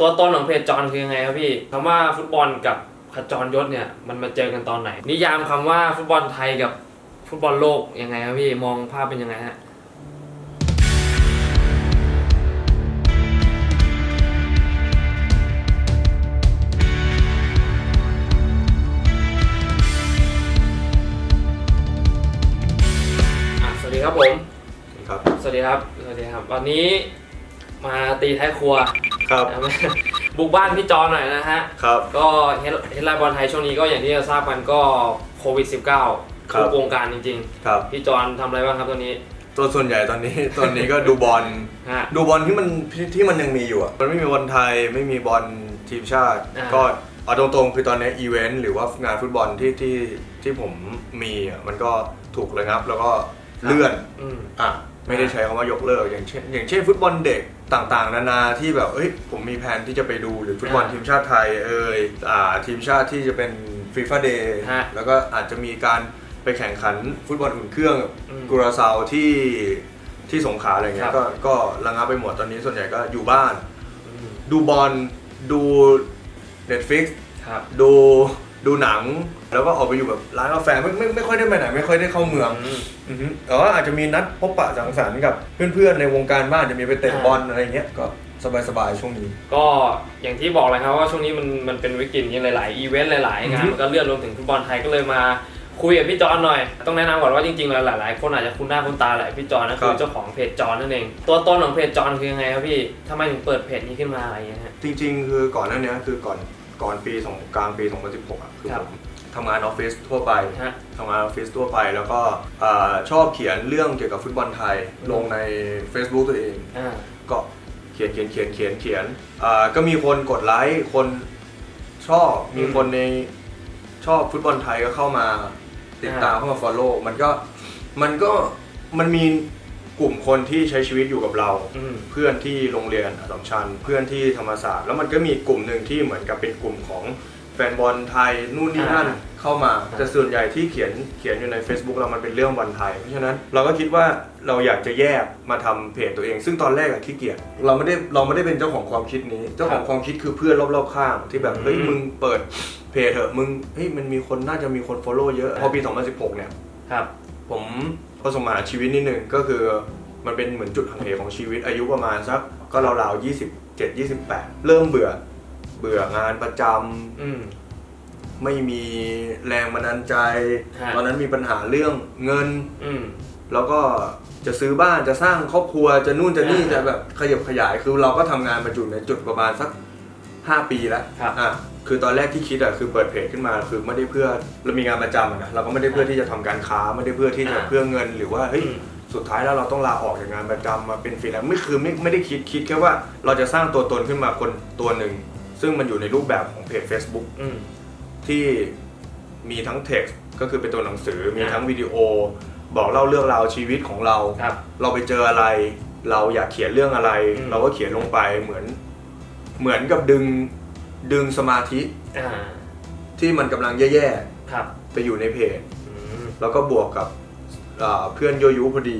ตัวตนของเพจจอนคือยังไงครับพี่คำว่าฟุตบอลกับขจรยศเนี่ยมันมาเจอกันตอนไหน นิยามคำว่าฟุตบอลไทยกับฟุตบอลโลกยังไงครับพี่มองภาพเป็นยังไงฮะอะสวัสดีครับผม ครับ สวัสดีครับ สวัสดีครับ วันนี้มาตีท้ายครัว ครับบุกบ้านพี่จอนหน่อยนะฮะครับก็เฮดเฮดไลน์บอลไทยช่วงนี้ก็อย่างที่เราทราบกันก็โควิด -19 ครับทุกวงการจริงครับๆพี่จอนทำอะไรบ้างครับตอนนี้ตัวส่วนใหญ่ตอนนี้ตอนนี้ก็ดูบอลฮะดูบอลที่มันที่ที่มันยังมีอยู่อะมันไม่มีบอลไทยไม่มีบอลทีมชาติอ่าก็เอาตรงๆคือตอนนี้อีเวนต์หรือว่างานฟุตบอลที่ที่ที่ผมมีอะมันก็ถูกระงับ แล้วก็เลื่อนอืมอะ ไม่ได้ใช้คำว่ายกเลิกอย่างเช่นอย่างเช่นฟุตบอลเด็กต่างๆ นานาที่แบบเอ้ยผมมีแผนที่จะไปดูหรือฟุตบอลอ่าทีมชาติไทยเอ่ยอ่าทีมชาติที่จะเป็นฟีฟ่าเดย์ฮะแล้วก็อาจจะมีการไปแข่งขันฟุตบอลอุ่นเครื่องอืมกุราซาวที่ที่สงขลาอะไรเงี้ครัยบ ก็ก็ระงับไปหมดตอนนี้ส่วนใหญ่ก็อยู่บ้านอืมดูบอลดู Netflix ครับ ดูดูหนัง แล้วก็ออกไปอยู่แบบร้านกาแฟไม่ไม่ไม่ค่อยได้ไปไหนไม่ค่อยได้เข้าเมืองอืมอือฮึแต่ว่าอาจจะมีนัดพบปะสังสรรค์กับเพื่อนๆในวงการบ้านจะมีไปเตะอ่าบอลอะไรเงี้ยก็สบายๆช่วงนี้ ก็อย่างที่บอกเลยครับว่าช่วงนี้มันมันเป็นวิกฤตอย่างหลายๆอีเวนต์หลายๆงานอือฮึมันก็เลื่อนรวมถึงฟุตบอลไทยก็เลยมาคุยกับพี่จอนหน่อย ต้องแนะนำก่อนว่าจริงๆแล้วหลายๆ คนอาจจะคุ้นหน้าคุ้นตาแหละพี่จอนนะคือเจ้าของเพจจอนนั่นเอง ตัวตนของเพจจอนคือยังไงครับพี่ทำไมถึงเปิดเพจนี้ขึ้นมาอะไรอย่างเงี้ยฮะจริงๆ คือก่อนหน้านี้คือก่อนก่อนปีสองกลางปี 2016อะคือครับผม ทำงานออฟฟิศทั่วไปฮะ ทำงานออฟฟิศทั่วไป แล้วก็อ่าชอบเขียนเรื่องเกี่ยวกับฟุตบอลไทยอืมลงใน Facebook ตัวเอง อ่า ก็เขียนเขียนเขียนเขียนเขียนอ่าก็มีคนกดไลค์คนชอบมีอืมคนในชอบฟุตบอลไทยก็เข้ามาติดตามอ่า เข้ามา follow มันก็มันก็มันมีกลุ่มคนที่ใช้ชีวิตอยู่กับเรา อืม เพื่อนที่โรงเรียนอัสสัมชัญเพื่อนที่ธรรมศาสตร์แล้วมันก็มีกลุ่มหนึ่งที่เหมือนกับเป็นกลุ่มของ แฟนบอลไทยนู่นนี่นั่นอ่าเข้ามาอ่าแต่ส่วนใหญ่ที่เขียนเขียนอยู่ใน Facebook เรามันเป็นเรื่องบอลไทย เพราะฉะนั้นเราก็คิดว่าเราอยากจะแยกมาทำเพจตัวเอง ซึ่งตอนแรกอะขี้เกียจเราไม่ได้เราไม่ได้เป็นเจ้าของความคิดนี้ เจ้าของความคิดคือเพื่อนรอบๆข้างที่แบบอืมเฮ้ยมึงเปิดเพจเถอะมึงเฮ้ยมันมีคนน่าจะมีคน follow เยอะพอปี 2016 เนี่ยครับผมประสบปัญหาชีวิตนิดนึงก็คือมันเป็นเหมือนจุดหักเหของชีวิตอายุประมาณสักก็ราวๆ27 28 เริ่มเบื่อ เบื่องานประจำอืมไม่มีแรงบันดาลใจ ฮะ ตอนนั้นมีปัญหาเรื่องเงิน อืม แล้วก็จะซื้อบ้านจะสร้างครอบครัวจะนู่นจะนี่อ่าจะแบบขยับขยายคือเราก็ทำงานมาจุดในจุดประมาณสัก 5 ปีแล้วครับอะคือตอนแรกที่คิดอะคือเปิดเพจขึ้นมาคือไม่ได้เพื่อเรามีงานประจำอะนะเราก็ไม่ได้เพื่อที่จะทำการค้าไม่ได้เพื่อที่จะอ่า เพื่อเงินหรือว่าเฮ้ยอืมสุดท้ายแล้วเราต้องลาออกจากงานประจำมาเป็นฟรีแลนซ์ไม่คือไม่ไม่ได้คิดคิดแค่ว่าเราจะสร้างตัวตนขึ้นมาคนตัวหนึ่ง ซึ่งมันอยู่ในรูปแบบของเพจ Facebook อืม ที่มีทั้งเท็กซ์ก็คือเป็นตัวหนังสือมีอ่าทั้งวิดีโอ บอกเล่าเรื่องราวชีวิตของเรา ครับ เราไปเจออะไร เราอยากเขียนเรื่องอะไร อืม เราก็เขียนลงไปเหมือน เหมือนกับดึงดึงสมาธิอ่าที่มันกำลังแย่ครับๆไปอยู่ในเพจ อืมแล้วก็บวกกับอ่าเพื่อนโยยุพอดี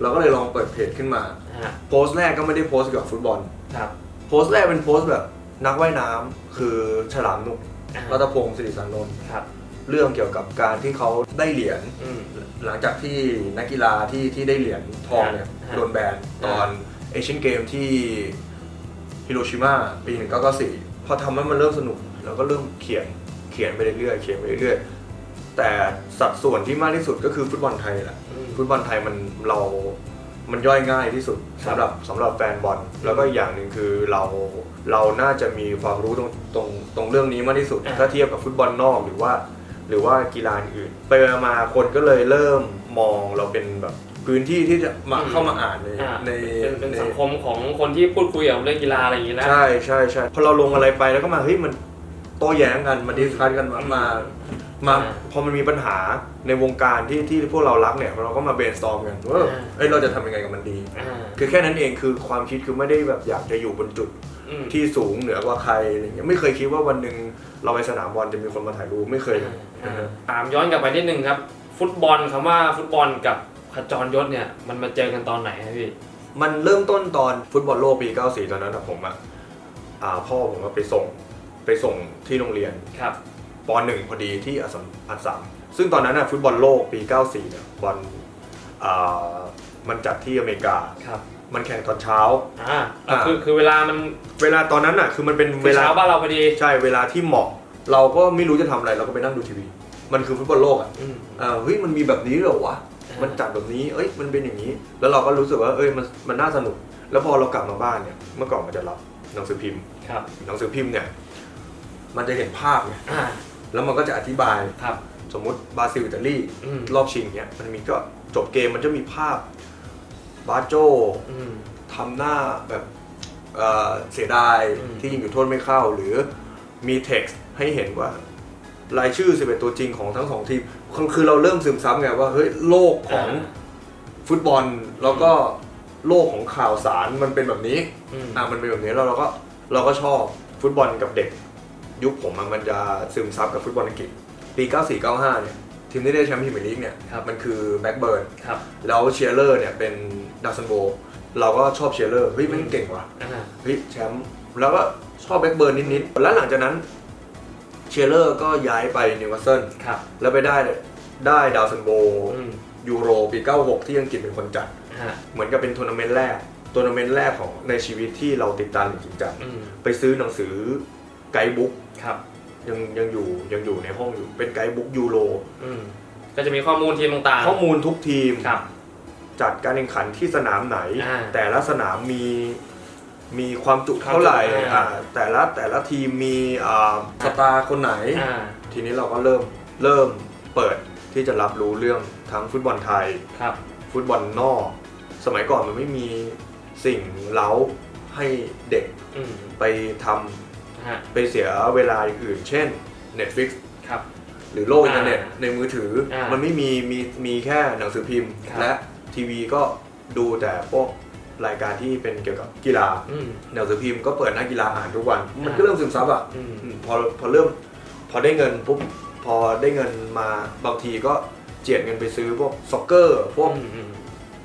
เราก็เลยลองเปิดเพจขึ้นมา ฮะโพสต์แรกก็ไม่ได้โพสต์เกี่ยวกับฟุตบอล ครับโพสต์แรกเป็นโพสต์แบบ นักว่ายน้ำคือฉลามนุกอ่ารัตพงศ์สิริสานนท์ครับ เรื่องเกี่ยวกับการที่เขาได้เหรียญอืม หลังจากที่นักกีฬาที่ที่ได้เหรียญทองเนี่ยฮะ โดนแบนตอนเอเชียนเกมที่ฮิโรชิมาปี 1994 พอทำให้มันเริ่มสนุกเราก็เริ่มเขียนเขียนไปเรื่อยๆเขียนไปเรื่อยๆแต่สัดส่วนที่มากที่สุดก็คือฟุตบอลไทยแหละอืมฟุตบอลไทยมันเรา มันย่อยง่ายที่สุดครับสำหรับสำหรับแฟนบอลแล้วก็อีกอย่างหนึ่งคือเราเราน่าจะมีความรู้ตรงตรงตรงเรื่องนี้มากที่สุด อ่า ถ้าเทียบกับฟุตบอลนอกหรือว่า หรือว่ากีฬาอื่นไปมาคนก็เลยเริ่มมองเราเป็นแบบพื้นที่ที่จะมาเข้ามาอ่านในอ่าในเป็นเป็นใน สังคมของคนที่พูดคุยกับเรื่องกีฬาอะไรอย่างนี้แล้ว ใช่ใช่ใช่พอเราลงอะไรไปแล้วก็มาเฮ้ยมันโต้แย้งกันมาดิสคัสกันมามา มาอ่าพอมันมีปัญหาในวงการที่ที่พวกเรารักเนี่ยเราก็มาเบนสตอมกันว่าอ่า เอ้ยเราจะทำยังไงกับมันดี อ่าคือแค่นั้นเองคือความคิดคือไม่ได้แบบอยากจะอยู่บนจุดอืม ที่สูงเหนือกว่าใครอะไรเงี้ยไม่เคยคิดว่าวันหนึ่งเราไปสนามบอลจะมีคนมาถ่ายรูปไม่เคยเลยอ่าตามย้อนกลับไปนิดนึงครับ ฟุตบอลคำว่าฟุตบอลกับขจรยศเนี่ยมันมาเจอกันตอนไหนครับพี่ มันเริ่มต้นตอนฟุตบอลโลกปี 94 ตอนนั้นอะผมอะอ่าพ่อผมก็ไปส่งไปส่งที่โรงเรียน ครับ ปหนึ่งพอดีที่อัสสัมอัสสัมซึ่งตอนนั้นน่ะฟุตบอลโลกปี 94 เนี่ยบอลอ่ามันจัดที่อเมริกา ครับมันแข่งตอนเช้า อ่าอ่า คือคือเวลามันเวลาตอนนั้นน่ะคือมันเป็นเวเวลาลาบ้านเราพอดีใช่เวลาที่เหมาะ เราก็ไม่รู้จะทำอะไรเราก็ไปนั่งดูทีวี มันคือฟุตบอลโลกอะอืมอ่าเฮ้ยมันมีแบบนี้เหรอวะอ่ามั มันจัดแบบนี้ เอ้ยมันเป็นอย่างนี้ แล้วเราก็รู้สึกว่าเอ้ยมันมันน่าสนุก แล้วพอเรากลับมาบ้านเนี่ยเมื่อก่อนมันจะรับหนังสือพิมพ์ ครับ หนังสือพิมพ์เนี่ยมันจะเห็นภาพไง อ่า แล้วมันก็จะอธิบายครับ สมมุติบราซิลอิตาลีอืม รอบชิงเนี่ยมันมีก็จบเกมมันจะมีภาพบาโจ อืม ทำหน้าแบบเอ่อเสียดายอืม ที่ยิงอยู่โทษไม่เข้า หรือมีเท็กซ์ให้เห็นว่ารายชื่อ 11 ตัวจริงของทั้งสองทีมคือคือเราเริ่มซึมซับไงว่าเฮ้ยโลกของฟุตบอลแล้วก็โลกของข่าวสารมันเป็นแบบนี้ อืม อะมันเป็นแบบนี้แล้วเราก็เราก็ชอบฟุตบอลกับเด็ก ยุคผมอะมันจะซึมซับกับฟุตบอลอังกฤษปี 94 95 เนี่ยทีมที่ได้แชมป์พรีเมียร์ลีกเนี่ยครับ มันคือแบ็กเบิร์นครับ แล้วเชียร์เลอร์เนี่ยเป็นดัซซันโบเราก็ชอบเชียร์เลอร์เฮ้ยมันเก่งว่ะ อ่า เฮ้ยแชมป์แล้วก็ชอบแบ็กเบิร์นนิดๆ แล้วหลังจากนั้นเชียร์เลอร์ก็ย้ายไปนิวคาสเซิลครับ แล้วไปได้ได้ดาวซันโบอืมยูโรปี 96 ที่อังกฤษเป็นคนจัด ฮะเหมือนกับเป็นทัวร์นาเมนต์แรกทัวร์นาเมนต์แรกของในชีวิตที่เราติดตามจริงจังอืม ไปซื้อหนังสือ ไกด์บุ๊กครับยังยังอยู่ยังอยู่ในห้องอยู่ เป็นไกด์บุ๊กยูโรอืมก็จะมีข้อมูลทีมต่างๆข้อมูลทุกทีมครับ จัดการแข่งขันที่สนามไหน อ่าแต่ละสนามมีมีความจุเท่าไหร่ความจุอ่า อ่าแต่ละแต่ละทีมมีอ่าสตาร์คนไหน อ่าทีนี้เราก็เริ่มเริ่มเปิดที่จะรับรู้เรื่องทั้งฟุตบอลไทย ครับ ฟุตบอลนอก สมัยก่อนมันไม่มีสิ่งเล้าให้เด็กอืมไปทำ ฮะ ไปเสียเวลาอย่างอื่น เช่น Netflix ครับ หรือโลกอินเทอร์เน็ตอ่าในมือถืออา มัมันไม่มีมีมีแค่หนังสือพิมพ์ครับและทีวีก็ดูแต่พวกรายการที่เป็นเกี่ยวกับกีฬา อืม หนังสือพิมพ์ก็เปิดหน้ากีฬาอ่านทุกวัน มันอ่าก็เริ่มซึมซับอะอืม อืมพอพอเริ่มพอได้เงินปุ๊บพอได้เงินมาบางทีก็เจียดเงินไปซื้อพวกซ็อกเกอร์ พวกอืมอืม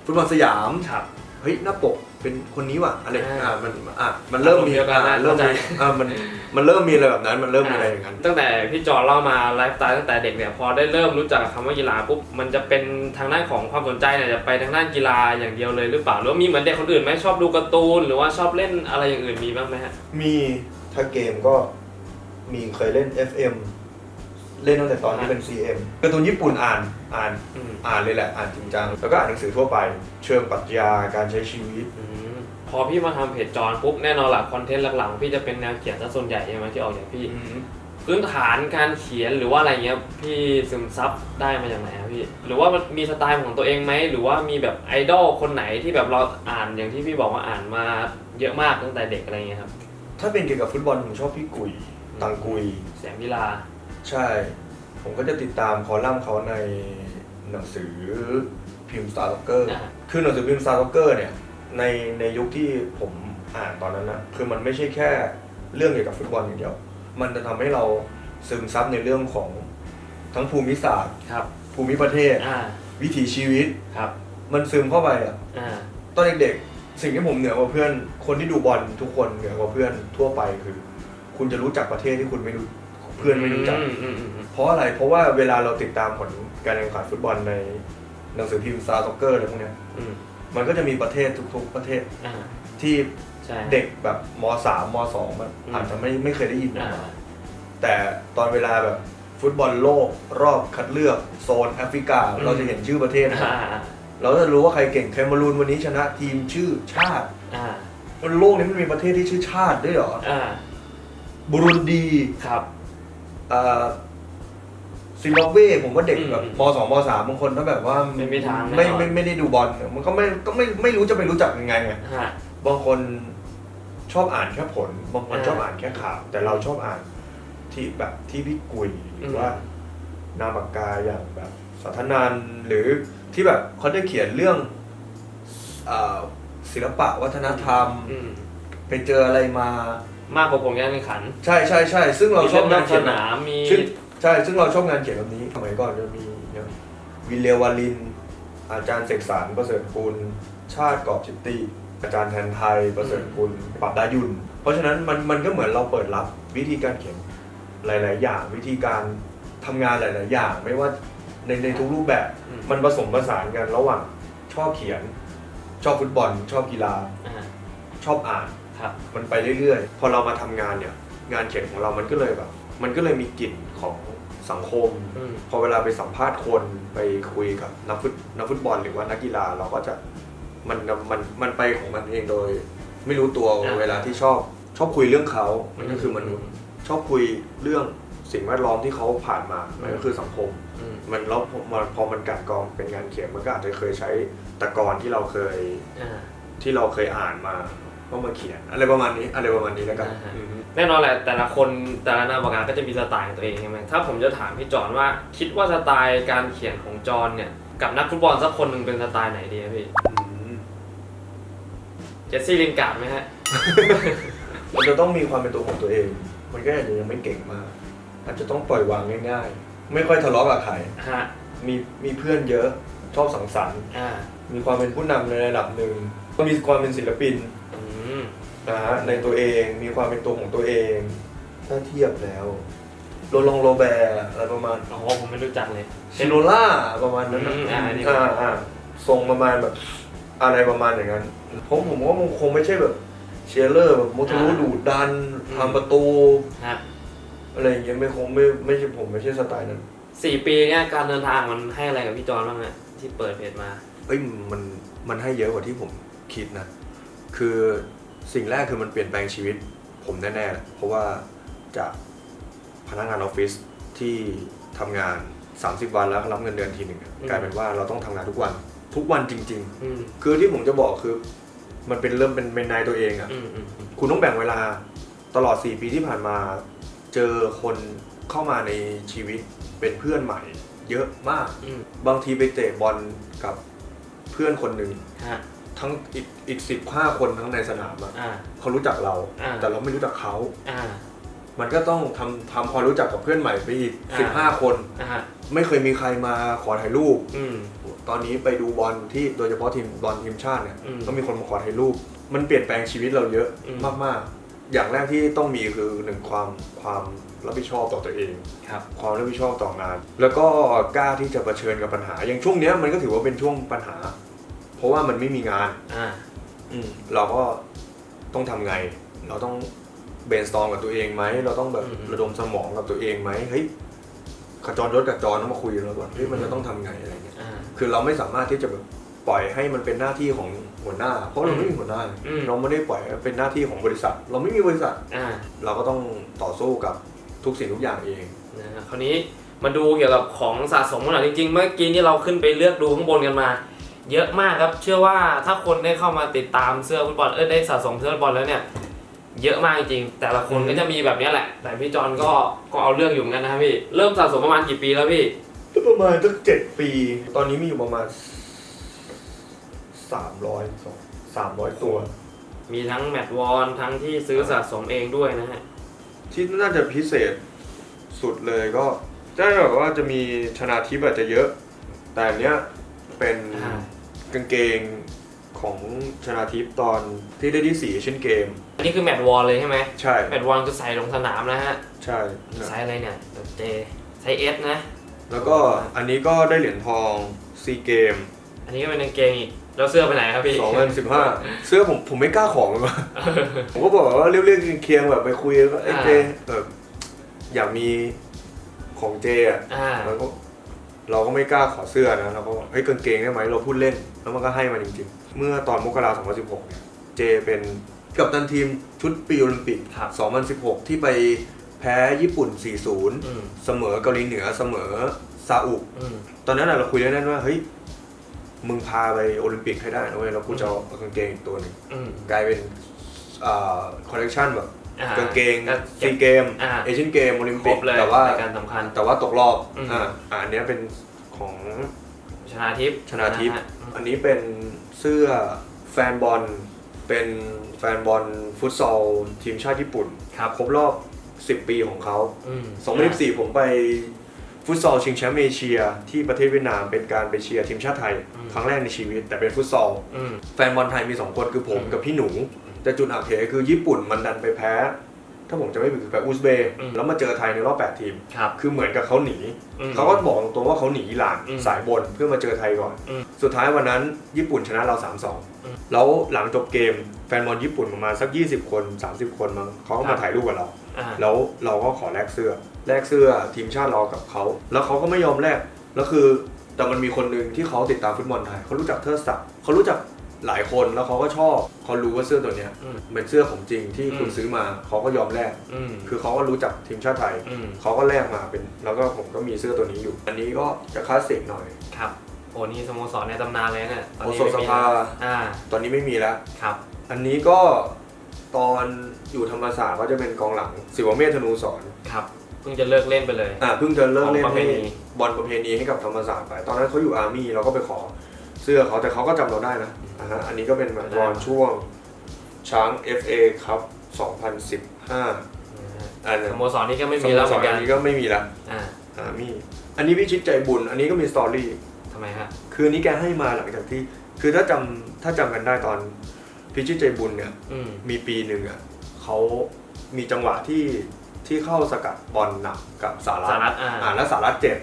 ฟุตบอลสยาม ครับ เฮ้ยหน้าปก เป็นคนนี้ว่ะอะไรอ่าอ่ามันอะมันเริ่มมีเดียวกันนะอ่าเริ่มมีเข้าใจอ่ามันมันเริ่มมีอะไรแบบนั้นมันเริ่มมีอะไรอย่างนั้นตั้งแต่พี่จอเล่ามาไลฟ์สไตล์ตั้งแต่เด็กเนี่ยพอได้เริ่มรู้จักกับคำว่ากีฬาปุ๊บมันจะเป็นทางด้านของความสนใจเนี่ยจะไปทางด้านกีฬาอย่างเดียวเลยหรือเปล่าหรือว่ามีเหมือนเด็กคนอื่นไหมชอบดูการ์ตูนหรือว่าชอบเล่นอะไรอย่างอื่นมีบ้างไหมฮะมีถ้าเกมก็มีเคยเล่น FM เล่นตั้งแต่ตอนที่เป็น CM การ์ตูนญี่ปุ่นอ่านอ่านอืมอ่านเลยแหละอ่านจริงจังแล้วก็อ่านหนังสือทั่วไป เชิงปรัชญาการใช้ชีวิต อืมพอพี่มาทำเพจจอนปุ๊บแน่นอนหลักคอนเทนต์หลักๆพี่จะเป็นแนวเขียนซะส่วนใหญ่ใช่ไหมที่ออกจากพี่ พื้นฐานการเขียนหรือว่าอะไรเงี้ยพี่ซึมซับได้มาจากไหนครับพี่ หรือว่ามันมีสไตล์ของตัวเองไหมหรือว่ามีแบบไอดอลคนไหนที่แบบเราอ่านอย่างที่พี่บอกว่าอ่านมาเยอะมากตั้งแต่เด็กอะไรเงี้ยครับ ถ้าเป็นเกี่ยวกับฟุตบอลผมชอบพี่กุยตังกุย แสงวิลา ใช่ ผมก็จะติดตามคอลัมน์เขาในหนังสือพิมพ์ Star Soccer อ่า คือหนังสือพิมพ์ Star Soccer เนี่ย ในในยุคที่ผมอ่านตอนนั้นนะคือมันไม่ใช่แค่เรื่องเกี่ยวกับฟุตบอลอย่างเดียว มันจะทำให้เราซึมซับในเรื่องของทั้งภูมิศาสตร์ ครับ ภูมิประเทศ อ่า วิถีชีวิต ครับ มันซึมเข้าไปอะ อ่า ตอนเด็กๆ สิ่งที่ผมเหนือกว่าเพื่อน คนที่ดูบอลทุกคนเหนือกว่าเพื่อนทั่วไปคือ คุณจะรู้จักประเทศที่คุณไม่รู้ เพื่อนไม่รู้จักอืมอืมอืมอืมเพราะอะไร เพราะว่าเวลาเราติดตามผลการแข่งขันฟุตบอลในหนังสือพิมพ์ Star Soccer อะไรพวกเนี้ย อืมมันก็จะมีประเทศทุก ๆ ประเทศอ่าที่ใช่ เด็กแบบม .3 ม .2 มันอืม อาจจะไม่ไม่เคยได้ยินอ่ามาแต่ตอนเวลาแบบฟุตบอลโลกรอบคัดเลือกโซนแอฟริกา เราจะเห็นชื่อประเทศนะอ่าอ่าเราจะรู้ว่าใครเก่งแคมารูนวันนี้ชนะทีมชื่อชาติอ่าบนโลกนี้มันมีประเทศที่ชื่อชาติด้วยเหรอ อ่าบุรุนดี ครับ อ่าซิมบับเวผมว่าเด็กแบบอืมมสองมสามบางคนถ้าแบบว่าไม่มีทางไม่แน่นอนไม่ไม่ได้ดูบอลเนี่ยมันก็ไม่ก็ไม่ไม่รู้จะไปรู้จักยังไงไงฮะ บางคนชอบอ่านแค่ผลบางคนอ่าชอบอ่านแค่ข่าว แต่เราชอบอ่านที่แบบที่พี่กุยหรือว่านามปากกาอย่างแบบสัทนันหรือที่แบบเขาได้เขียนเรื่องอ่าศิลปะวัฒนธรรม อืม ไปเจออะไรมา มากกว่าผมการแข่งขันใช่ใช่ใช่ซึ่งเราชอบงานสเขียนนามมี ซึ่งใช่ ซึ่งเราชอบงานเขียนแบบนี้สมัยก่อนจะมีเนี่ยวิลเลียววาลิน อาจารย์เสกสรรประเสริฐกุลชาติกอบจิตติอาจารย์แทนไทยประเสริฐกุลปรับดายุน เพราะฉะนั้นมันมันก็เหมือนเราเปิดรับวิธีการเขียนหลาย ๆ อย่างวิธีการทำงานหลาย ๆ อย่าง ไม่ว่าในในทุกรูปแบบอืม มันผสมผสานกันระหว่างชอบเขียน ชอบฟุตบอล ชอบกีฬา อ่าชอบอ่าน ครับ มันไปเรื่อยๆ พอเรามาทำงานเนี่ยงานเขียนของเรามันก็เลยแบบ มันก็เลยมีกลิ่นของสังคม อืม พอเวลาไปสัมภาษณ์คนไปคุยกับนักฟุตนักฟุตบอลหรือว่านักกีฬาเราก็จะมันมันมันไปของมันเองโดย ไม่รู้ตัวอ่า เวลาที่ชอบชอบคุยเรื่องเขามันก็คือมนุษย์ชอบคุยเรื่องสิ่งแวดล้อมที่เขาผ่านมามันก็คือสังคม อืมมันแล้วพอมันพอมันกลันกรองเป็นงานเขียนมันก็อาจจะเคยใช้ตะกอนที่เราเคยอ่า ที่เราเคยอ่านมา ก็มาเขียนอะไรประมาณนี้อะไรประมาณนี้แล้วกันอ่าฮะ อืม แน่นอนแหละแต่ละคนแต่ละหน้าปากกาก็จะมีสไตล์ของตัวเองใช่ไหมถ้าผมจะถามพี่จอนว่าคิดว่าสไตล์การเขียนของจอนเนี่ยกับนักฟุตบอลสักคนหนึ่งเป็นสไตล์ไหนดีครับพี่อืมเจสซี่ลินการ์ดไหมฮะ มันจะต้องมีความเป็นตัวของตัวเอง มันก็อาจจะยังไม่เก่งมาก อาจจะต้องปล่อยวางง่ายๆ ไม่ค่อยทะเลาะกับใคร ฮะมีมีเพื่อนเยอะ ชอบสังสรรค์ อ่ามีความเป็นผู้นำในระดับหนึ่งก็มีความเป็นศิลปิน อืม นะฮะในตัวเองมีความเป็นตัวของตัวเอง ถ้าเทียบแล้วโรลองโรแบร์อะไรประมาณอ๋อผมไม่รู้จักเลย ชิโนล่าประมาณนั้นนะอืมอ่าอันนี้ อ่าอ่าทรงประมาณแบบอะไรประมาณอย่างนั้นผมผมว่ามันคงไม่ใช่แบบเชียร์เลอร์แบบมุทะลุดูดดันทำประตู ฮะอะไรอย่างเงี้ยไม่คงไม่ไม่ใช่ผมไม่ใช่สไตล์นั้นสี่ปีเนี่ยการเดินทางมันให้อะไรกับพี่จอนบ้างฮะที่เปิดเพจมา เอ้ยมันมันให้เยอะกว่าที่ผมคิดนะ คือ สิ่งแรกคือมันเปลี่ยนแปลงชีวิตผมแน่ๆแหละเพราะว่าจากพนักงานออฟฟิศที่ทำงาน 30 วันแล้วรับเงินเดือนทีหนึ่งอะอืมกลายเป็นว่าเราต้องทำงานทุกวันทุกวันจริงอืมๆคือที่ผมจะบอกคือ มันเป็นเริ่มเป็นเป็นนายตัวเองอะอืมอืมอืมคุณต้องแบ่งเวลาตลอด 4 ปีที่ผ่านมา เจอคนเข้ามาในชีวิตเป็นเพื่อนใหม่ เยอะมากอืมบางทีไปเตะบอลกับเพื่อนคนหนึ่งฮะ ทั้งอีกอีกสิบห้าคนทั้งในสนามอะอ่า เขารู้จักเรา อ่า แต่เราไม่รู้จักเขา อ่า มันก็ต้องทำทำความรู้จักกับเพื่อนใหม่ไปอีกอ่า สิบห้าคน อ่าฮะไม่เคยมีใครมาขอถ่ายรูป อืม ตอนนี้ไปดูบอลที่โดยเฉพาะทีมบอลทีมชาติเนี่ยอืมก็มีคนมาขอถ่ายรูป มันเปลี่ยนแปลงชีวิตเราเยอะอืม มากๆ อย่างแรกที่ต้องมีคือหนึ่งความความรับผิดชอบต่อตัวเอง ครับ ความรับผิดชอบต่องาน แล้วก็กล้าที่จะเผชิญกับปัญหา อย่างช่วงเนี้ยมันก็ถือว่าเป็นช่วงปัญหาเพ ราะว่ามันไม่มีงาน อ่า อืมเราก็ต้องทำไง เราต้องเบนสตอมกับตัวเองไหม เราต้องแบบอืม ระดมสมองกับตัวเองไหมเฮ้ยขจรยศกับจรต้องมาคุยกันแล้วก่อนเฮ้ยมันจะต้องทำไงอะไรเงี้ย อ่า คือเราไม่สามารถที่จะแบบปล่อยให้มันเป็นหน้าที่ของหัวหน้า เพราะเราไม่มีหัวหน้า อืม เราไม่ได้ปล่อยให้เป็นหน้าที่ของบริษัท เราไม่มีบริษัท อ่า เราก็ต้องต่อสู้กับทุกสิ่งทุกอย่างเอง นะฮะคราวนี้มาดูเกี่ยวกับของสะสมกันหน่อยจริงๆ เมื่อกี้ที่เราขึ้นไปเลือกดูข้างบนกันมา เยอะมากครับ เชื่อว่าถ้าคนได้เข้ามาติดตามเสื้อฟุตบอลเอ้ยได้สะสมเสื้อฟุตบอลแล้วเนี่ย เยอะมากจริงๆแต่ละคนอืมก็จะมีแบบเนี้ยแหละ แต่พี่จอนก็ก็เอาเรื่องอยู่เหมือนกันนะครับพี่เริ่มสะสมประมาณกี่ปีแล้วพี่ก็ประมาณสักเจ็ดปี ตอนนี้มีอยู่ประมาณสามร้อยสองสามร้อยตัว มีทั้งแมตต์วอลทั้งที่ซื้อสะสมเองด้วยนะฮะที่น่าจะพิเศษสุดเลยก็ได้แบบว่าจะมีชนะทิพย์อาจจะเยอะ แต่อันเนี้ยเป็นอ่า กางเกงของชนะทิพย์ตอนที่ได้ที่สี่เช่นเกม อันนี้คือแมตต์วอลเลยใช่ไหมใช่แมตต์วอลคือใส่ลงสนามนะฮะ ใช่นะไซส์อะไรเนี่ยเจไซส์เอสนะ แล้วก็อันนี้ก็ได้เหรียญทองซีเกม อันนี้ก็เป็นกางเกงอีกแล้วเสื้อไปไหนครับพี่2015เสื้อผมผมไม่กล้าของมันมาผมก็บอกว่าเรียกๆเคียงๆแบบไปคุยแล้วก็ไอ้ยอ่าเจแบบอยากมีของเจอะอ่าแล้วก็ เราก็ไม่กล้าขอเสื้อนะเราก็บอกเฮ้ยกางเกงได้ไหมเราพูดเล่น แล้วมันก็ให้มาจริงๆ เมื่อตอนมกราคม2016เนี่ยเจเป็นกัปตันทีมชุดปีโอลิมปิก ครับ 2016 ที่ไปแพ้ญี่ปุ่น 40 อืมเสมอเกาหลีเหนือเสมอซาอุ อืม ตอนนั้นน่ะเราคุยเล่นๆว่าเฮ้ยมึงพาไปโอลิมปิกให้ได้นะเว้ยแล้วกูจะเอากางเกงอีกตัวหนึงอืม กลายเป็นคอลเลกชันแบบอ่า กางเกงก็เก็ซีบเกมอ่าเอเชียนเกมโอลิมครปิบกเลยแต่ว่ารายการสำคัญแต่ว่าตกรอบอืมอ่าอ่าอันเนี้ยเป็นของชนะทิพย์ชนาทิพย์ฮะอันนี้เป็นเสื้อแฟนบอลเป็นแฟนบอลฟุตซอลทีมชาติญี่ปุ่นครับครบรอบ 10 ปีของเขาอืม2014 ผมไปฟุตซอลชิงแชมป์เอเชีย ที่ประเทศเวียดนามเป็นการไปเชียร์ทีมชาติไทยอืมครั้งแรกในชีวิต แต่เป็นฟุตซอลอืมแฟนบอลไทยมี 2 คนคือผมอืมกับพี่หนู แต่จุดอักเหคือญี่ปุ่นมันดันไปแพ้ ถ้าผมจะไม่ผิดคือแพ้อุซเบย์อืม แล้วมาเจอไทยในรอบ8ทีม ครับ คือเหมือนกับเขาหนี อืม เขาก็บอกตรงๆว่าเขาหนีอิหร่านอืมสายบนเพื่อมาเจอไทยก่อน อืมสุดท้ายวันนั้นญี่ปุ่นชนะเรา อืม3-2 แล้วหลังจบเกมแฟนบอลญี่ปุ่นประมาณสัก 20 คน 30 คนมั้งเขาก็มาถ่ายรูปกับเรา อ่า แล้วเราก็ขอแลกเสื้อ แลกเสื้อทีมชาติเรากับเขา แล้วเขาก็ไม่ยอมแลก แล้วคือ แต่มันมีคนหนึ่งที่เขาติดตามฟุตบอลไทย เขารู้จักเทอร์สักดิ์เขารู้จัก หลายคนแล้วเขาก็ชอบเขารู้ว่าเสื้อตัวเนี้ยอืมเป็นเสื้อของจริงที่คุณอืม ซื้อมาเขาก็ยอมแลกอืมคือเขาก็รู้จักทีมชาติไทย อืมเขาก็แลกมาเป็น แล้วก็ผมก็มีเสื้อตัวนี้อยู่ อันนี้ก็จะคลาสสิกหน่อย ครับโอ้นี่สโมสรในตำนานเลยเนี่ยตอนนี้โอโซไม่มีสภาอ่าตอนนี้ไม่มีแล้ว ครับอันนี้ก็ตอนอยู่ธรรมศาสตร์ก็จะเป็นกองหลังศิวเมธธนูสอนครับเพิ่งจะเลิกเล่นไปเลย อ่าเพิ่งจะเลิกเล่นของประเพให้ณี บอลประเพณีให้กับธรรมศาสตร์ไป ตอนนั้นเขาอยู่อาร์มี่เราก็ไปขอ เสื้อเขาแต่เขาก็จำเราได้นะอ่าฮะอันนี้ก็เป็นแบบบอลช่วงช้าง FA ครับ 2015อันนั้สนโมสรนี่ก็ไม่มีแล้วเหมือนสกัอันนนี้ก็ไม่มีละอ่าอาร์มี่อันนี้พิชิตใจบุญ อันนี้ก็มีสตอรี่ ทำไมฮะคืออันนี้แกให้มาหลังจากที่ คือถ้าจำถ้าจำกันได้ตอนพิชิตใจบุญเนี่ย อืมมีปีหนึ่งอะเขามีจังหวะที่ที่เข้าสกัดบอลหนักกับสารัสาตรัตอ่าอ่าแล้วสารัตเจ็บ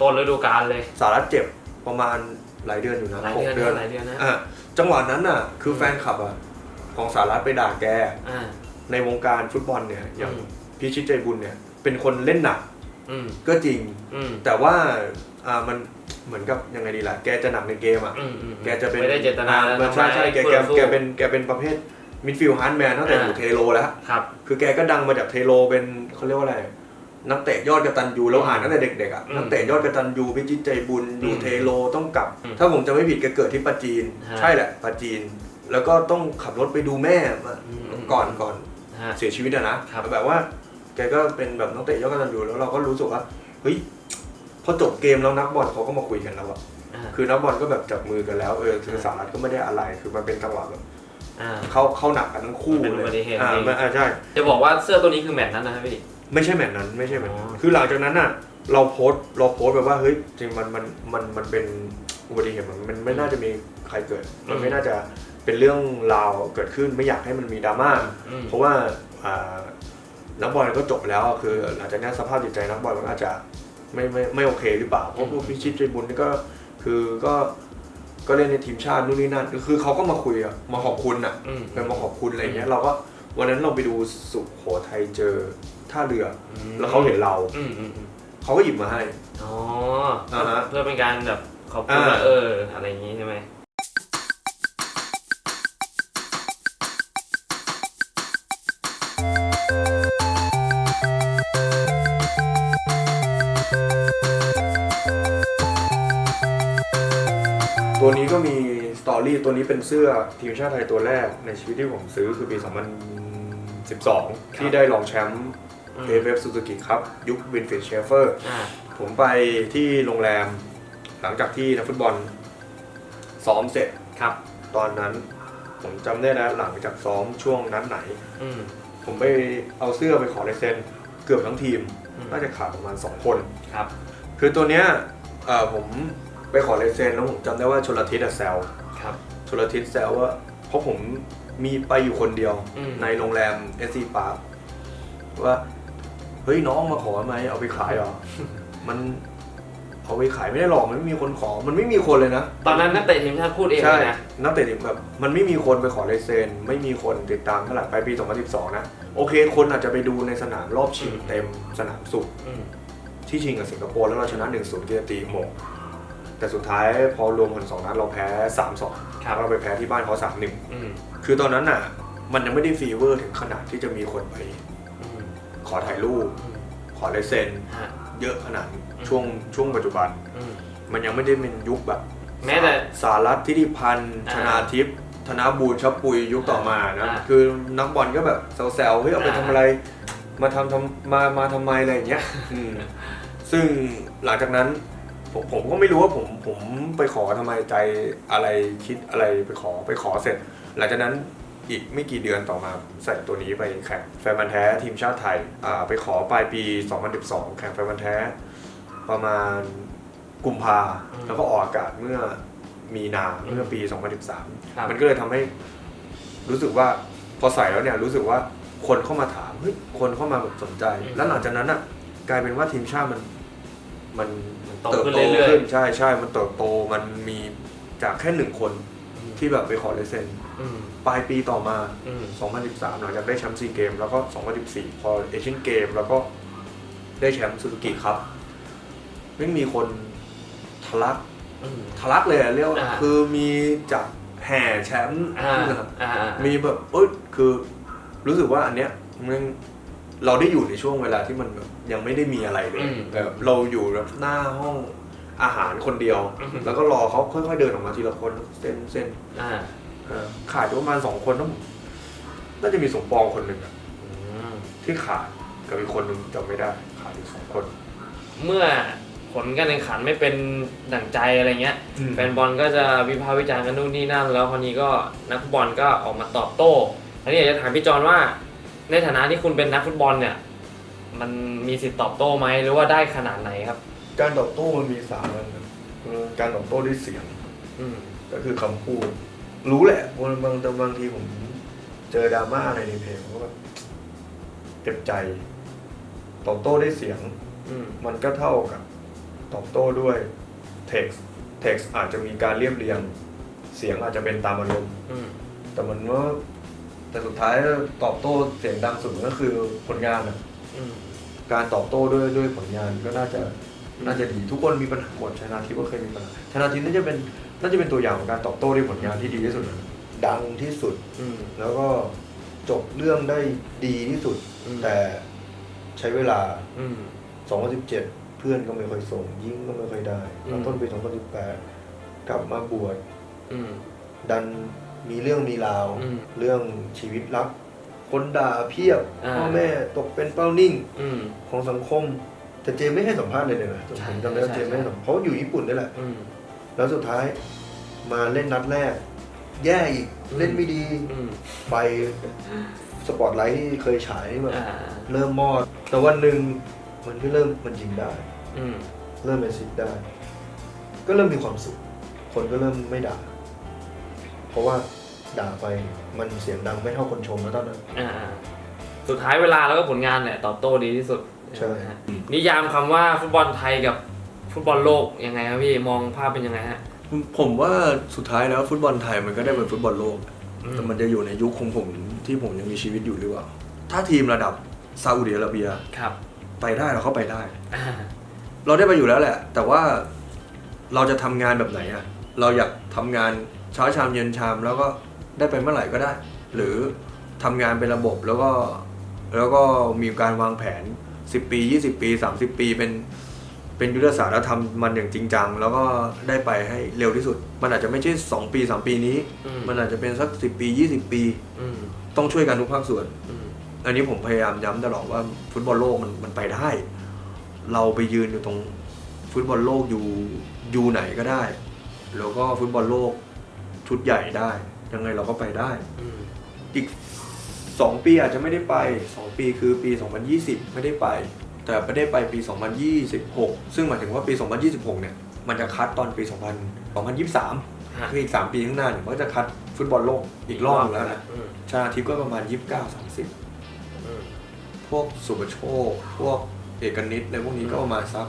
ต้นฤดูกาลเลย สารัตเจ็บประมาณ หลายเดือนอยู่นะหลายหกเดือนเดือนนะหลายเดือนนะอะจังหวะนั้นน่ะ คือแฟนคลับอะของสารัตไปด่าแก อ่า ในวงการฟุตบอลเนี่ยอย่างอืม พิชิตใจบุญเนี่ยเป็นคนเล่นหนักอืมก็จริง อืมแต่ว่าอ่ามันเหมือนกับยังไงดีล่ะแกจะหนักในเกมอะ อืมอืมแกจะเป็นไม่ได้เจตนาอ่แล้วใช่ใช่แกแกทำร้ายแกเป็นแกเป็นประเภทมิดฟิลด์ฮาร์ดแมนตั้งแต่อยู่อ่า เทโลแล้ว ครับ คือแกก็ดังมาจากเทโลเป็นเขาเรียกว่าอะไร นักเตะยอดกระตันยูแล้วอ่านตั้งแต่เด็กๆอะอืมนักเตะยอดกระตันยูพิจิตใจบุญอยู่อืมเทโลต้องกลับอืมถ้าผมจะไม่ผิดแกเกิดที่ปาจีนฮะใช่แหละปาจีน แล้วก็ต้องขับรถไปดูแม่มาอืมก่อนก่อนฮะเสียชีวิตอะนะครับแบบว่าแกก็เป็นแบบนักเตะยอดกระตันยูแล้วเราก็รู้สึกว่าเฮ้ยพอจบเกมแล้วนักบอลเขาก็มาคุยกันแล้วอะอ่าคือนักบอลก็แบบจับมือกันแล้วเออคือสารัตก็ไม่ได้อะไรคือมันเป็นจังหวะแบบอ่าเข้าเข้าหนักกันทั้งคู่มันเป็นเลอุบัติยเหตุอ่าจริงไม่อ่าใช่จะบอกว่าเสื้อตัวนี้คือแมตช์นั้นนะครับพี่ ไม่ใช่แมตช์นั้นไม่ใช่แมตช์นั้นอ๋อคือหลังจากนั้นน่ะ เราโพสต์เราโพสต์แบบว่าเฮ้ยจริงมันมันมันมันเป็นอุบัติเหตุมันมันไม่น่าจะมีใครเกิด มันไม่น่าจะเป็นเรื่องราวเกิดขึ้นไม่อยากให้มันมีดราม่าอืมเพราะว่าอ่านักบอลก็จบแล้วอะคือหลังจากนี้สภาพจิตใจนักบอลมันอาจจะไม่ไม่ไม่โอเคหรือเปล่าเพราะพวกพิชิตใจบุญนี่ก็คือก็ก็เล่นในทีมชาตินู่นนี่นั่นคือเขาก็มาคุยอะมาขอบคุณอะอืมเป็นมาขอบคุณอะไรเงี้ยเราก็วันนั้นเราไปดูสุโขทัยเจอ ท่าเรือแล้วเขาเห็นเรา อืมอืมอืมเขาก็หยิบมาให้ อ๋ออ่าฮะเพื่อเป็นการแบบขอบคุณอ่า ว่าเอออะไรอย่างงี้ใช่ไหมตัวนี้ก็มีสตอรี่ตัวนี้เป็นเสื้อทีมชาติไทยตัวแรกในชีวิตที่ผมซื้อคือปี 2012 ที่ได้รองแชมป์อืม เอฟเอฟซูซูกิครับยุควินฟิชเชฟเฟอร์อ่าผมไปที่โรงแรม หลังจากที่นักฟุตบอลซ้อมเสร็จครับ ตอนนั้น ผมจำได้นะหลังจากซ้อมช่วงนั้นไหน อืม ผมไปเอาเสื้อไปขอลายเซ็นเกือบทั้งทีม อืม น่าจะขาดประมาณ 2 คน ครับ คือตัวเนี้ยเอ่อผมไปขอลายเซ็นแล้วผมจำได้ว่าชลทิศอะแซวครับ ชลทิศแซวว่าเพราะผมมีไปอยู่คนเดียวอืม ในโรงแรมเอสซีปาร์ว่า เฮ้ยน้องมาขอไหมเอาไปขายเหรอ มันเอาไปขายไม่ได้หรอกมันไม่มีคนขอ มันไม่มีคนเลยนะ ตอนนั้นนักเตะทีมชาติพูดเองใช่เลยนะ นักเตะเนี่ยแบบมันไม่มีคนไปขอลายเซ็นไม่มีคนติดตามเท่าไหร่ไปปี 2012 นะ โอเค คนอาจจะไปดูในสนามรอบชิงเต็มสนามสุดอืมที่ชิงกับสิงคโปร์แล้วเราชนะ1-0เกียรตีโมงแต่สุดท้ายพอรวมผลสองนัดเราแพ้3-2ครับ เราไปแพ้ที่บ้านเขาอืม3-1คือตอนนั้นน่ะ มันยังไม่ได้ฟีเวอร์ถึงขนาดที่จะมีคนไปอืม ขอถ่ายรูปอืมขอลายเซ็นฮะ เยอะขนาดนี้อืม ช่วงช่วงปัจจุบัน อืม มันยังไม่ได้เป็นยุคแบบแม้แต่สารัตทิติพันธ์อ่าชนาทิพย์ธนบูรณ์ชับปุยยุคต่อมานะอ่าคือนักบอลก็แบบแซวๆเฮ้ยเอาไปอ่า ทำอะไร มาทำทำมามาทำไมอะไรอย่างเงี้ยอืมซึ่งหลังจากนั้นผมผมก็ไม่รู้ว่าผมผมไปขอทำไมใจอะไรคิดอะไรไปขอไปขอเสร็จ หลังจากนั้น อีกไม่กี่เดือนต่อมาผมใส่ตัวนี้ไปแข่งแฟนบันธุ์แท้ทีมชาติไทยอ่าไปขอปลายปี 2012 แข่งแฟนบันธุ์แท้ ประมาณกุมภาอืมแล้วก็ออกอากาศเมื่อมีนาอืมเมื่อปี ครับ 2013 มันก็เลยทำให้รู้สึกว่าพอใส่แล้วเนี่ยรู้สึกว่าคนเข้ามาถามเฮ้ยคนเข้ามาแบบสนใจ แล้วหลังจากนั้นอะกลายเป็นว่าทีมชาติมันมัน มันโตเติบขึ้นโตเรื่อยขึ้นใช่ใช่มันเติบโตมันมีจากแค่หนึ่งคนๆ ที่แบบไปขอลายเซ็นอืมปลายปีต่อมา อืม2013 หลังจากได้แชมป์ซีเกม แล้วก็ 2014 พอเอเชียนเกม แล้วก็ได้แชมป์ซูซูกิครับไม่มีคนทะลักอืม ทะลักเลยอะเรียกว่าอ่า คือมีจากแห่แชมป์อ่าอ่าอ่ามีแบบเอ้ยคือรู้สึกว่าอันเนี้ยมันเราได้อยู่ในช่วงเวลาที่มันแบบยังไม่ได้มีอะไรเลยอืม แบบเราอยู่แบบหน้าห้อง อาหารคนเดียว อืมแล้วก็รอเขาค่อยๆเดินออกมาทีละคนเส้นเส้นอ่าเอ่อขาดอยู่ประมาณสองคนต้องน่าจะมีสมปองคนหนึ่งอะอืมที่ขาดกับอีกคนหนึ่งจำไม่ได้ขาดอีกสองคน เมื่อผลการแข่งขันไม่เป็นดั่งใจอะไรเงี้ย อืม แฟนบอลก็จะวิพากษ์วิจารณ์กันนู่นนี่นั่น แล้วคราวนี้ก็นักฟุตบอลก็ออกมาตอบโต้อันนี้อยากจะถามพี่จอนว่า ในฐานะที่คุณเป็นนักฟุตบอลเนี่ย มันมีสิทธิ์ตอบโต้ไหมหรือว่าได้ขนาดไหนครับ การตอบโต้มันมีสามอันนะคือการตอบโต้ด้วยเสียง อืม ก็คือคำพูด รู้แหละบางบางแต่บางทีผมเจอดราม่าอะไรในเพจผมก็แบบเจ็บใจ ตอบโต้ด้วยเสียง อืม มันก็เท่ากับ ตอบโต้ด้วย text text อาจจะมีการเรียบเรียง เสียงอาจจะเป็นตามอารมณ์ อืม แต่มันว่าแต่สุดท้ายตอบโต้เสียงดังสุดก็คือผลงานอะอืม การตอบโต้ด้วยด้วยผลงานก็น่าจะ น่าจะดีทุกคนมีปัญหาหมดชนะทิพย์ก็เคยมีปัญหาชนะทิพย์น่าจะเป็นน่าจะเป็นตัวอย่างของการตอบโต้ด้วยผลงานที่ดีที่สุดนะดังที่สุด อืม แล้วก็จบเรื่องได้ดีที่สุด อืม แต่ใช้เวลา อืม 2017 เพื่อนก็ไม่ค่อยส่ง ยิงก็ไม่ค่อยได้อืมตอนต้นปี 2018 กลับมาบวชอืม ดันมีเรื่องมีราว อืมเรื่องชีวิตรัก คนด่าเพียบอ่า พ่อแม่ตกเป็นเป้านิ่งอืม ของสังคม แต่เจมไม่ให้สัมภาษณ์เลยเลยนะใช่ผมจำได้ว่าใช่เจมไม่ให้สัมภาษณ์เพราะว่าอยู่ญี่ปุ่นนี่แหละ อืม แล้วสุดท้ายมาเล่นนัดแรก แย่อีก อืม เล่นไม่ดีอืมไฟสปอตไลท์ที่เคยฉายแบบอ่าเริ่มมอด แต่วันหนึ่งมันก็เริ่มมันยิงได้ อืมเริ่มเป็นซิดได้ ก็เริ่มมีความสุข คนก็เริ่มไม่ด่า เพราะว่าด่าไปมันเสียงดังไม่เท่าคนชมแล้วตอนนั้น อ่า สุดท้ายเวลาแล้วก็ผลงานแหละตอบโต้ดีที่สุด ใช่ไหมฮะนิยามคำว่าฟุตบอลไทยกับฟุตบอลโลกยังไงครับพี่มองภาพเป็นยังไงฮะ ผมว่าสุดท้ายแล้วฟุตบอลไทยมันก็ได้เป็นฟุตบอลโลก อืม แต่มันจะอยู่ในยุคของผมที่ผมยังมีชีวิตอยู่หรือเปล่า ถ้าทีมระดับซาอุดิอาระเบียครับไปได้เราเข้าไปได้ อ่าเราได้ไปอยู่แล้วแหละ แต่ว่าเราจะทำงานแบบไหนอะเราอยากทำงานเช้าชามเย็นชามแล้วก็ได้ไปเมื่อไหร่ก็ได้ หรือทำงานเป็นระบบแล้วก็แล้วก็มีการวางแผน 10 ปี 20 ปี 30 ปี เป็นเป็นยุทธศาสตร์แล้วทำมันอย่างจริงจัง แล้วก็ได้ไปให้เร็วที่สุด มันอาจจะไม่ใช่ 2 ปี 3 ปีนี้ อืม มันอาจจะเป็นสัก 10 ปี 20 ปี อืมต้องช่วยกันทุกภาคส่วน อืมอันนี้ผมพยายามย้ำตลอดว่าฟุตบอลโลกมันมันไปได้ เราไปยืนอยู่ตรงฟุตบอลโลกอยู่อยู่ไหนก็ได้ แล้วก็ฟุตบอลโลกชุดใหญ่ได้ ยังไงเราก็ไปได้ อืมอีก 2 ปีอาจจะไม่ได้ไป 2 ปีคือปี 2020 ไม่ได้ไป แต่ไม่ได้ไปปี 2026 ซึ่งหมายถึงว่าปี 2026 เนี่ย มันจะคัดตอนปี 2000 2023ฮะคืออีก 3 ปีข้างหน้าเนี่ยมันก็จะคัดฟุตบอลโลกอีกรอบหนึงแล้วนะอืมชนะทิพย์ก็ประมาณ 29-30อืมพวกสุประโชค พวกเอกนิตอะไรพวกนี้ก็ประมาณสัก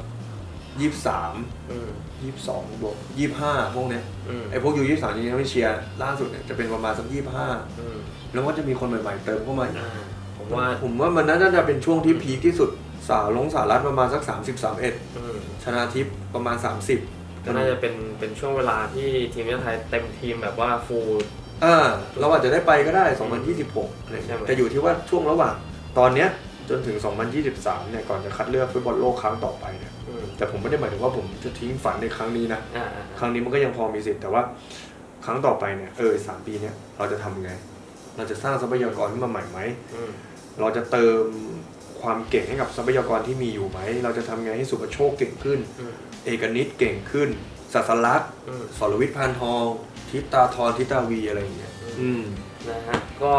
ยี่สามอืมยี่สองบวกยี่ห้าพวกเนี้ยอืมไอ้พวกยูยี่สามจริงๆไม่เชียร์ล่าสุดเนี่ยจะเป็นประมาณสักยี่ห้าอืมแล้วก็จะมีคนใหม่ๆเติมเข้ามาอีกอ่าผมว่าผมว่ามันน่าจะเป็นช่วงที่พีคที่สุดสาวลงสารัฐประมาณสัก 30 31อืมชนะทิพย์ประมาณ 30ก็น่าจะเป็นเป็นช่วงเวลาที่ทีมชาติไทยเต็มทีมแบบว่าฟูล อ่าเราอาจจะได้ไปก็ได้ 2026อะไรใช่เงี้ยไหม แต่อยู่ที่ว่าช่วงระหว่างตอนเนี้ยจนถึง 2023เนี่ยก่อนจะคัดเลือกฟุตบอลโลกครั้งต่อไปเนี่ยอืม แต่ผมไม่ได้หมายถึงว่าผมจะทิ้งฝันในครั้งนี้นะอ่าอ่าครั้งนี้มันก็ยังพอมีสิทธิ์แต่ว่า ครั้งต่อไปเนี่ยเออสามปีเนี่ยเราจะทำไง เราจะสร้างทรัพยากรขึ้นมาใหม่ไหม อืมเราจะเติมความเก่งให้กับทรัพยากรที่มีอยู่ไหม เราจะทำไงให้สุภโชคเก่งขึ้น อืมเอกนิตเก่งขึ้นสัสลักษณ์อืม สรวิทย์พานทอง ทิตาทรทิตาวีอะไรอย่างเงี้ยอืมอืม นะฮะก็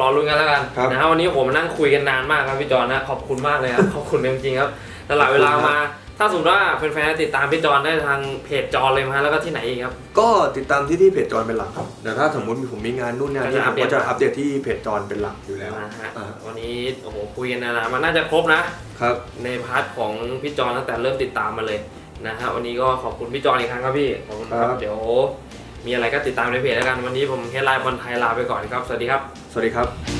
รอรุ้นกันแล้วกันครับนะฮะวันนี้ผมมานั่งคุยกันนานมากครับพี่จอนนะขอบคุณมากเลยครับ ขอบคุณจริงๆครับตลาดเวลามา ถ้าสมมติว่าแฟนๆติดตามพี่จอนได้ทางเพจจอนเลยมั้ยแล้วก็ที่ไหนอีกครับ ก็ติดตามที่ที่เพจจอนเป็นหลักครับแต่ถ้าสมมติผมมีงานนู่นงานนี่ก็จะอัผปมเดตก็จะอัปเดตที่เพจจอนเป็นหลักอยู่แล้วนะฮะอ่าวันนี้โอ้โหคุยกันนานๆมันน่าจะครบนะ ครับ ในพาร์ทของพี่จอนตั้งแต่เริ่มติดตามมาเลยนะฮะวันนี้ก็ขอบคุณพี่จอนอีกครั้งครับพี่ขอบคุณครับเดี๋ยว มีอะไรก็ติดตามในเพจแล้วกันวันนี้ผมแค่ไลน์บอลไทยลาไปก่อนครับสวัสดีครับ สวัสดีครับ